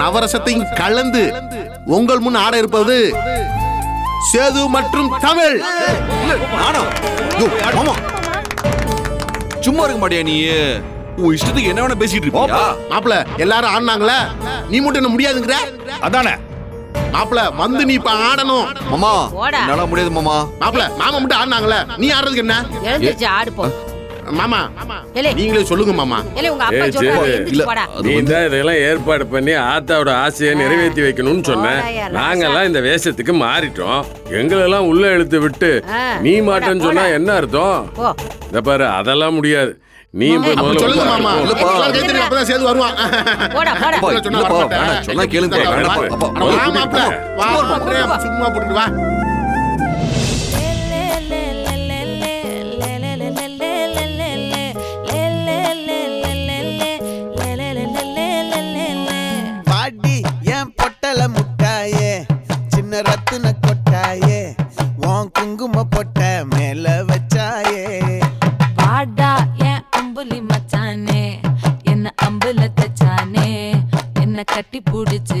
நவரசத்தையும் கலந்து உங்கள் முன் ஆட இருப்பது சேது மற்றும் தமிழ். சும்மா இருக்க மாட்டியா நீ? உன் இஷ்டத்துக்கு என்ன வேணா பேசிட்டு இருப்பியா? மாப்பிள எல்லாரும் ஆடினாங்களே? நீ மட்டும் என்ன முடியாதுங்கிற? அதானே. மாப்பிள வந்து நீ இப்ப ஆடணும். மாமா. என்னால முடியாது மாமா. மாப்பிள மாமா மட்டும் ஆடினாங்களே? நீ ஆடுறதுக்கு என்ன? ஆடு போ. மாமா ஏலே. நீங்களே சொல்லுங்க மாமா. ஏலே உங்க அப்பா சொல்றாரு நீ தான் இதெல்லாம் ஏற்பாடு பண்ணி ஆத்தாவோட ஆசையை நிறைவேற்றி வைக்கணும்னு சொன்னேன். நாங்கெல்லாம் இந்த வேஷத்துக்கு மாறிட்டோம். எங்களெல்லாம் உள்ள இழுத்து விட்டு நீ மாட்டேன்னு சொன்னா. என்ன அர்த்தம்? இந்த பாரு அதெல்லாம் முடியாது. நீ போய் அப்ப முதல்ல சொல்லுங்க மாமா. இல்லப்பா. எல்லாரும் அப்பதான் சேது வருவான். போடா போடா. சொன்னா கேளுங்க, அப்பா. சும்மா போட்டுட்டு வா. கட்டி புடிச்சு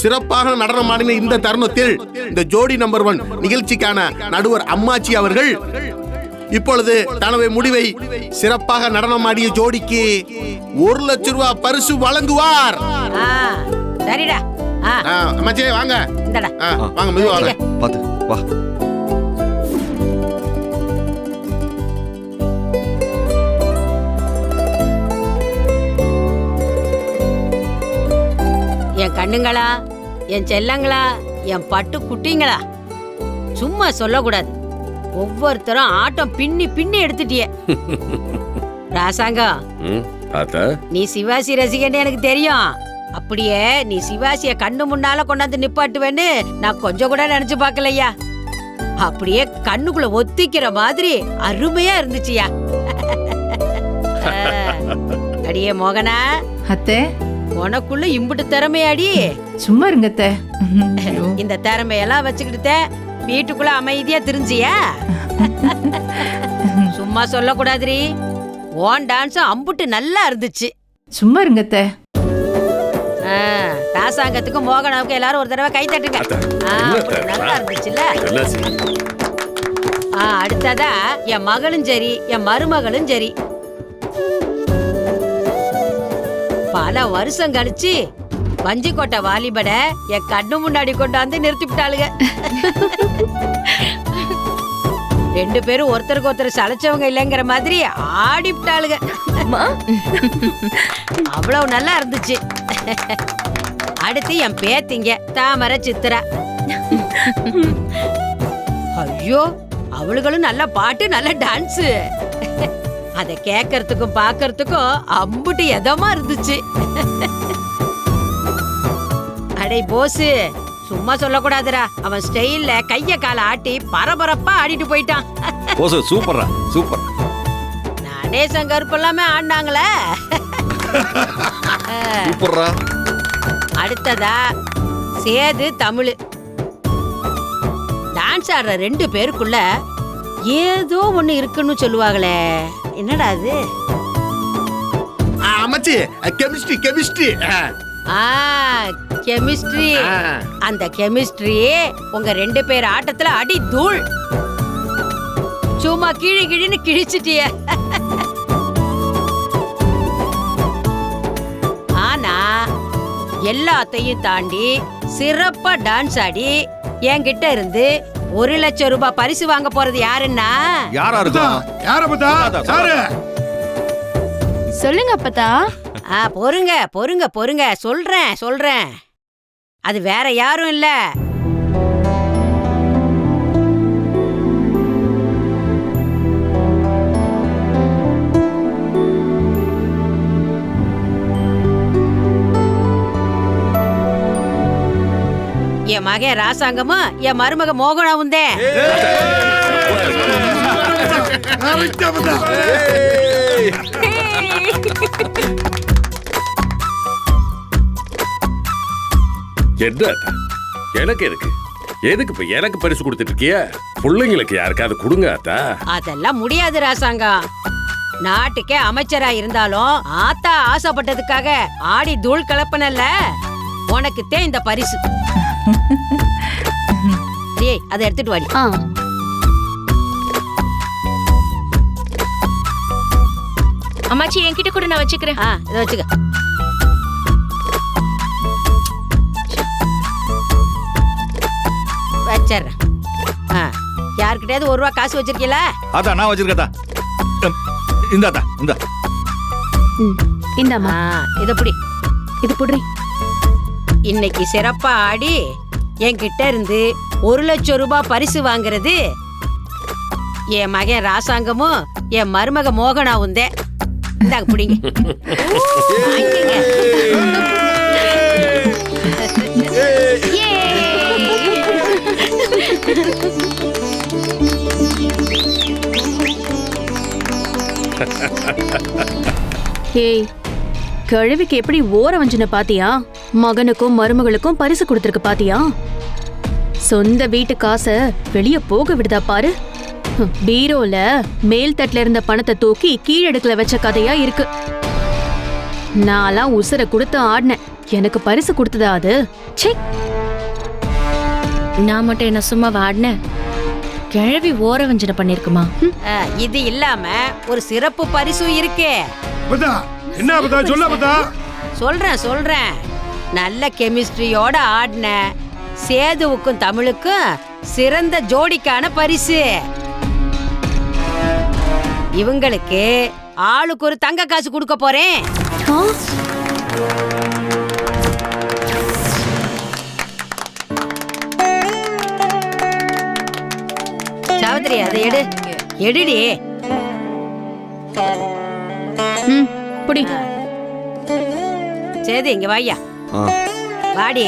சிறப்பாக நடனம் ஆடின இந்த தருணத்தில் இந்த ஜோடி நம்பர் ஒன் நிகழ்ச்சிக்கான நடுவர் அம்மாச்சி அவர்கள் இப்பொழுது தனது முடிவை சிறப்பாக நடனமாடிய ஜோடிக்கு ஒரு லட்சம் ரூபாய் பரிசு வழங்குவார். ஆ சரிடா. அம்மாச்சி வாங்க. வாங்க மெதுவா வாங்க. பாத்து வா. கண்ணுங்களா? என் செல்லங்களா? என் பட்டு குட்டிங்களா? சும்மா சொல்லக்கூடாது. ஒவ்வொருத்தரும் ஆட்டம் பின்னி பின்னி எடுத்துட்டியே. ராசாங்கம் நீ சிவாசி ரசிகன்னு எனக்கு தெரியும். அப்படியே நீ சிவாசிய கண்ணு முன்னால கொண்டாந்து நிப்பாட்டுவேன்னு நான் கொஞ்சம் கூட நினைச்சு பார்க்கலையா? அப்படியே கண்ணுக்குள்ள ஒத்திக்கிற மாதிரி அருமையா இருந்துச்சுயா? அடியே மோகனா. அத்தை உனக்குள்ள இம்புட்டு திறமையாடி. சும்மா இருங்க அத்தை ஐயோ. இந்த திறமையெல்லாம் வச்சுக்கிட்டு வீட்டுக்குள்ள அமைதியா தெரிஞ்சியா? சும்மா சொல்லக்கூடாதுரி ஓன் டான்ஸும் அம்புட்டு நல்லா இருந்துச்சு. சும்மா இருங்க அத்தை ஆ, ராசாங்கத்துக்கும் மோகனாவுக்கும் எல்லாரும் ஒரு தடவை கை தட்டுங்க. நல்லா இருந்துச்சுல்ல? அடுத்ததா என் மகளும் சரி என் மருமகளும் சரி. பல வருஷம் கழிச்சு வஞ்சிக்கோட்டை வாலிபட என் கண்ணு முன்னாடி கொண்டாந்து நிறுத்தி விட்டாளுங்க ரெண்டு பேரும் ஒருத்தருக்கு ஒருத்தர் சளைச்சவங்க இல்லைங்கிற மாதிரி ஆடி விட்டாளுங்க அவ்வளவு நல்லா இருந்துச்சு. அடுத்து என் பேத்திங்க தாமரை சித்திரா. ஐயோ அவளுகளும் நல்ல பாட்டு நல்ல டான்ஸ். அத கேக்கறதுக்கும் பார்க்கறதுக்கும் அம்புட்டு எதமா இருந்துச்சு? அடே போஸ். சும்மா சொல்லக்கூடாதுடா. அவன் ஸ்டைல்ல கைய கால ஆட்டி பரபரப்பா ஆடிட்டு போயிட்டான். போச சூப்பர்ரா சூப்பர். நடேசன் கருப்பு எல்லாமே ஆடினாங்களே. சூப்பர்ரா. அடுத்ததா சேது தமிழ். டான்ஸ் ஆடுற ரெண்டு பேருக்குள்ள ஏதோ ஒண்ணு இருக்குன்னு சொல்லுவாங்களே. என்னடா அது? அம்மாச்சி கெமிஸ்ட்ரி கெமிஸ்ட்ரி. ஆ. கெமிஸ்ட்ரி. அந்த கெமிஸ்ட்ரி உங்க ரெண்டு பேர் ஆட்டத்துல அடி தூள். சும்மா கிழி கிழின்னு கிழிச்சிட்டிய. ஆனா எல்லாத்தையும் தாண்டி சிறப்பா டான்ஸ் ஆடி என்கிட்ட இருந்து ஒரு லட்சம் ரூபாய் பரிசு வாங்க போறது யாருன்னா? யாரா இருக்கும் யார பத்தா சாரு சொல்லுங்க அப்பதா ஆ பொறுங்க பொறுங்க பொறுங்க. சொல்றேன் சொல்றேன். அது வேற யாரும் இல்ல. என் மகன் ராசாங்கமும் என் மருமக மோகனாவும் தான். என்ன? எனக்கு எதுக்கு? எதுக்கு இப்ப எனக்கு பரிசு கொடுத்துட்டு இருக்கிய? பிள்ளைங்களுக்கு யாருக்காவது கொடுங்க அத்தா. அதெல்லாம் முடியாது ராசாங்கம். நாட்டுக்கே அமைச்சரா இருந்தாலும் ஆத்தா ஆசைப்பட்டதுக்காக ஆடி தூள் கலப்பனல்ல. உனக்குத்தே இந்த பரிசு. டேய் அதை எடுத்துட்டு வாடி. ஆ. அம்மாச்சி என்கிட்ட கூட நான் வச்சுக்கிறேன். ஆ இதை வச்சுக்க. வச்சிடுறேன். ஆ யாருக்கிட்டயாவது ஒரு ரூபா காசு வச்சிருக்கீங்களா அதான் நான் வச்சிருக்கதா இந்தாதா இந்தா இந்தாம்மா. ஆ இதை புடி. இது புடுறி இன்னைக்கு சிறப்பா ஆடி என்கிட்ட இருந்து ஒரு லட்சம் ரூபாய் பரிசு வாங்குறது. என் மகன் ராசாங்கமும் என் மருமக மோகனாவும் தான். இந்தாங்க பிடிங்க ஏய் கழுவிக்கு எப்படி ஓர வஞ்சனை பாத்தியா? மகனுக்கும் மருமகளுக்கும் பரிசு கொடுத்துருக்கு பாத்தியா? சொந்த வீட்டு காசை வெளிய போக விடுதா பாரு. பீரோல மேல் தட்டுல இருந்த பணத்தை தூக்கி கீழடுக்குல வச்ச கதையா இருக்கு. நான்லாம் உசுர கொடுத்து ஆடினேன். எனக்கு பரிசு கொடுத்ததா அது? ச்சே. நான் மட்டும் என்ன சும்மா வாடினேன் கிழவி ஓர வஞ்சனை பண்ணிருக்குமா இது இல்லாம ஒரு சிறப்பு பரிசும் இருக்கே. என்ன சொல்ல சொல்றேன் சொல்றேன். நல்ல கெமிஸ்ட்ரியோட ஆடின. சேதுவுக்கும் தமிழுக்கும் சிறந்த ஜோடிக்கான பரிசு. இவங்களுக்கு ஆளுக்கு ஒரு தங்க காசு கொடுக்க போறேன். ஆ, சாவித்திரி அதை எடு. எடுடி. புடி. சேது இங்க வாயா. வாடி.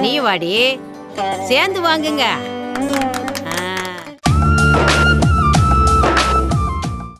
நீ வாடி. சேர்ந்து வாங்குங்க.